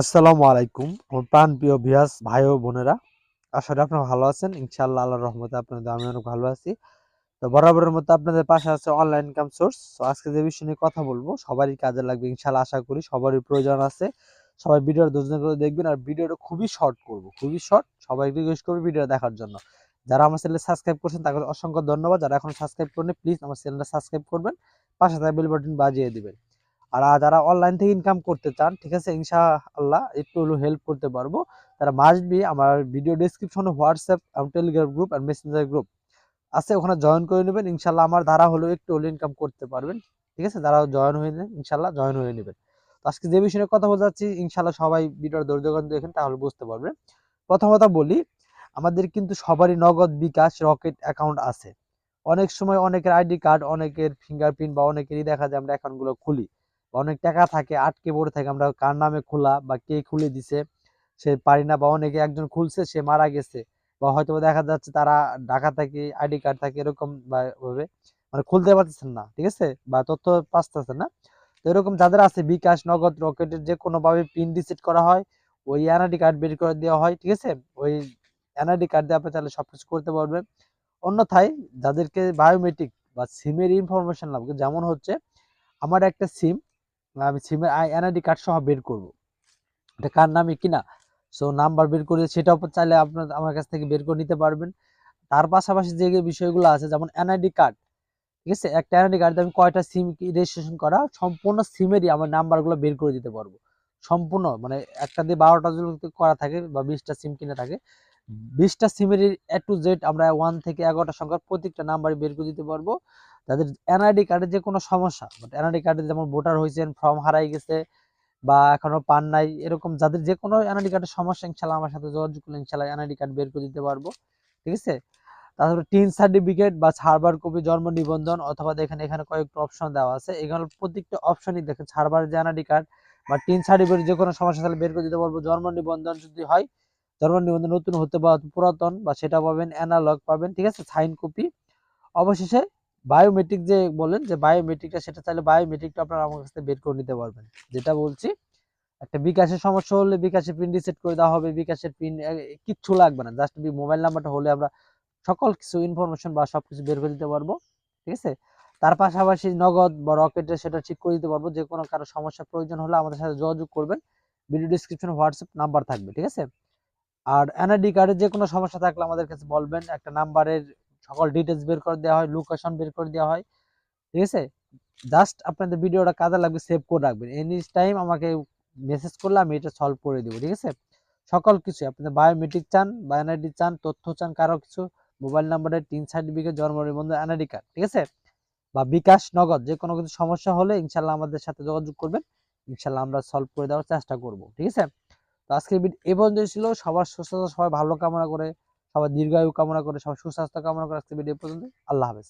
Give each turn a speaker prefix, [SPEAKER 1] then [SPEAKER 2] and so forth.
[SPEAKER 1] আসসালামু আলাইকুম, আমার প্রাণ প্রিয় ভিয়াস ভাই ও বোনেরা। আশা করি আপনারা ভালো আছেন। ইনশাআল্লাহ আল্লাহর রহমতে আপনাদের আমি অনেক ভালো আছি। তো বরাবরের মতো আপনাদের পাশে আছে অনলাইন ইনকাম সোর্স তো আজকে যে বিষয় নিয়ে কথা বলব, সবারই কাজে লাগবে ইনশাআল্লাহ, আশা করি সবারই প্রয়োজন আছে। সবাই ভিডিওর দুজন করে দেখবেন আর ভিডিওটা খুবই শর্ট করব। খুবই শর্ট সবাই রিকোয়েস্ট করবে ভিডিও দেখার জন্য। যারা আমার চ্যানেলে সাবস্ক্রাইব করছেন, তাদের অসংখ্য ধন্যবাদ। যারা এখন সাবস্ক্রাইব করেন প্লিজ আমার চ্যানেলটা সাবস্ক্রাইব করবেন। পাশে থাকা বেল বাটন বাজিয়ে দিবেন। আর যারা অনলাইন থেকে ইনকাম করতে চান, ঠিক আছে, ইনশাআল্লাহ একটু হলেও হেল্প করতে পারব। তারা মাস্ট বি আমার ভিডিও ডেসক্রিপশনে হোয়াটসঅ্যাপ এবং টেলিগ্রাম গ্রুপ আর মেসেঞ্জার গ্রুপ আছে, ওখানে জয়েন করে নেবেন। ইনশাল্লাহ আমার ধারা হলেও একটু হলেও ইনকাম করতে পারবেন, ঠিক আছে, যারা জয়েন হয়ে নেন ইনশাল্লাহ জয়েন হয়ে নেবেন। তো আজকে যে বিষয়ে কথা বলতে যাচ্ছি ইনশাল্লাহ সবাই ভিডিওর ধৈর্য দেখেন, তাহলে বুঝতে পারবেন। প্রথম কথা বলি, আমাদের কিন্তু সবারই নগদ বিকাশ রকেট অ্যাকাউন্ট আছে। অনেক সময় অনেকের আইডি কার্ড অনেকের ফিঙ্গারপ্রিন্ট বা অনেকেরই দেখা যায় আমরা অ্যাকাউন্টগুলো খুলি। অনেক টাকা থাকে, আটকে পড়ে থাকে। আমরা কার নামে খোলা বা কে খুলে দিছে, সে পারি না বা অনেকে একজন খুলছে, সে মারা গেছে। বা হয়তো দেখা যাচ্ছে তারা ঢাকা থাকে আইডি কার্ড থাকে এরকম ভাবে মানে খুলতে পারতেছেন না, ঠিক আছে? বা তথ্য পাচ্ছেন না। তো এরকম যাদের আছে, বিকাশ, নগদ, রকেটের যে কোনো ভাবে পিন রিসেট করা হয়, ওই এনআইডি কার্ড বের করে দেওয়া হয়, ঠিক আছে? ওই এনআইডি কার্ড দিয়ে আপনি তাহলে সবকিছু করতে পারবেন। অন্যথায় যাদেরকে বায়োমেট্রিক বা সিমের ইনফরমেশন লাগবে, যেমন হচ্ছে, আমার একটা সিম আমি সিমের এনআইডি কার্ড সহ বের করব। এটা কার নামে কিনা? সো নাম্বার বের করে সেটাও চাইলে আপনার, আমার কাছ থেকে বের করে নিতে পারবেন। তার পাশাপাশি যে বিষয়গুলো আছে, যেমন এনআইডি কার্ড ঠিক আছে? একটা এনআইডি কার্ড আমি কয়টা সিম রেজিস্ট্রেশন করা, সম্পূর্ণ সিমেরই আমার নাম্বারগুলো বের করে দিতে পারব। সম্পূর্ণ মানে একটা দিয়ে বারোটা করা থাকে বা বিশটা সিম কিনে থাকে, বিশটা সিমের এ টু জেড আমরা ওয়ান থেকে এগারোটা সংখ্যার প্রত্যেকটা নাম্বার বের করে দিতে পারব। তাদের এনআইডি কার্ডের যে কোনো সমস্যা বাট এনআইডি কার্ডে যেমন ভোটার হয়েছেন ফর্ম হারাই গেছে, বা এখনও পান নাই, এরকম যাদের যে কোনো এনআইডি কার্ডের সমস্যা, ইনশাল্লাহ আমার সাথে যোগাযোগ করলে ইনশাল্লাহ এনআইডি কার্ড বের করে দিতে পারব, ঠিক আছে? তারপরে টিন সার্টিফিকেট বা ছাড়বার কপি, জন্ম নিবন্ধন, অথবা দেখেন এখানে কয়েকটা অপশন দেওয়া আছে এখানে প্রত্যেকটা অপশনই দেখেন, ছাড়বার যে এনআইডি কার্ড বা টিন সার্টিফিকেট যে কোনো সমস্যা, তাহলে বের করে দিতে পারব, জন্ম নিবন্ধন যদি হয়, জন্ম নিবন্ধন নতুন হতে বা পুরাতন, বা সেটা পাবেন অ্যানালগ পাবেন, ঠিক আছে? সাইন কপি অবশেষে বায়োমেট্রিক যে বলেন যে বায়োমেট্রিকটা সেটা চাইলে বায়োমেট্রিকটা আপনারা আমার কাছ বের করে নিতে পারবেন। যেটা বলছি, একটা বিকাশের সমস্যা হলে বিকাশের পিন রিসেট করে দেওয়া হবে, বিকাশের পিন কিচ্ছু লাগবে না। জাস্ট মোবাইল নাম্বারটা হলে আমরা সকল কিছু ইনফরমেশন বা সবকিছু বের করে দিতে পারব, ঠিক আছে? তার পাশাপাশি নগদ বা রকেটে সেটা ঠিক করে দিতে পারব যে কোনো কারও সমস্যা প্রয়োজন হলে আমাদের সাথে যোগাযোগ করবেন। ভিডিও ডিসক্রিপশনে হোয়াটসঅ্যাপ নাম্বার থাকবে, ঠিক আছে? আর এনআইডি কার্ডের যে কোনো সমস্যা থাকলে আমাদের কাছে বলবেন, একটা নাম্বারের সকল ডিটেলস বের করে দেওয়া হয় লোকেশন বের করে দেওয়া হয়। ঠিক আছে? জাস্ট আপনাদের ভিডিওটা কাজে লাগবে সেভ করে রাখবেন। এনি টাইম আমাকে মেসেজ করলে আমি এটা সলভ করে দেবো, ঠিক আছে? সকল কিছু, আপনাদের বায়োমেট্রিক চান বা এনআইডি চান, তথ্য চান, কারও কিছু মোবাইল নাম্বারের তিন সার্টিফিকেট জন্ম নিবন্ধন এনআইডি কার্ড ঠিক আছে? বা বিকাশ, নগদ, যে কোনো কিছু সমস্যা হলে ইনশাল্লাহ আমাদের সাথে যোগাযোগ করবেন। ইনশাল্লাহ আমরা সলভ করে দেওয়ার চেষ্টা করব, ঠিক আছে? তো আজকের ভিডিও এ পর্যন্ত ছিল। সবার সুস্থতা, সবাই ভালো কামনা করে সবার দীর্ঘায়ু কামনা করে সবার সুস্বাস্থ্য কামনা করে আজকে ভিডিও পর্যন্ত আল্লাহ হাফেজ।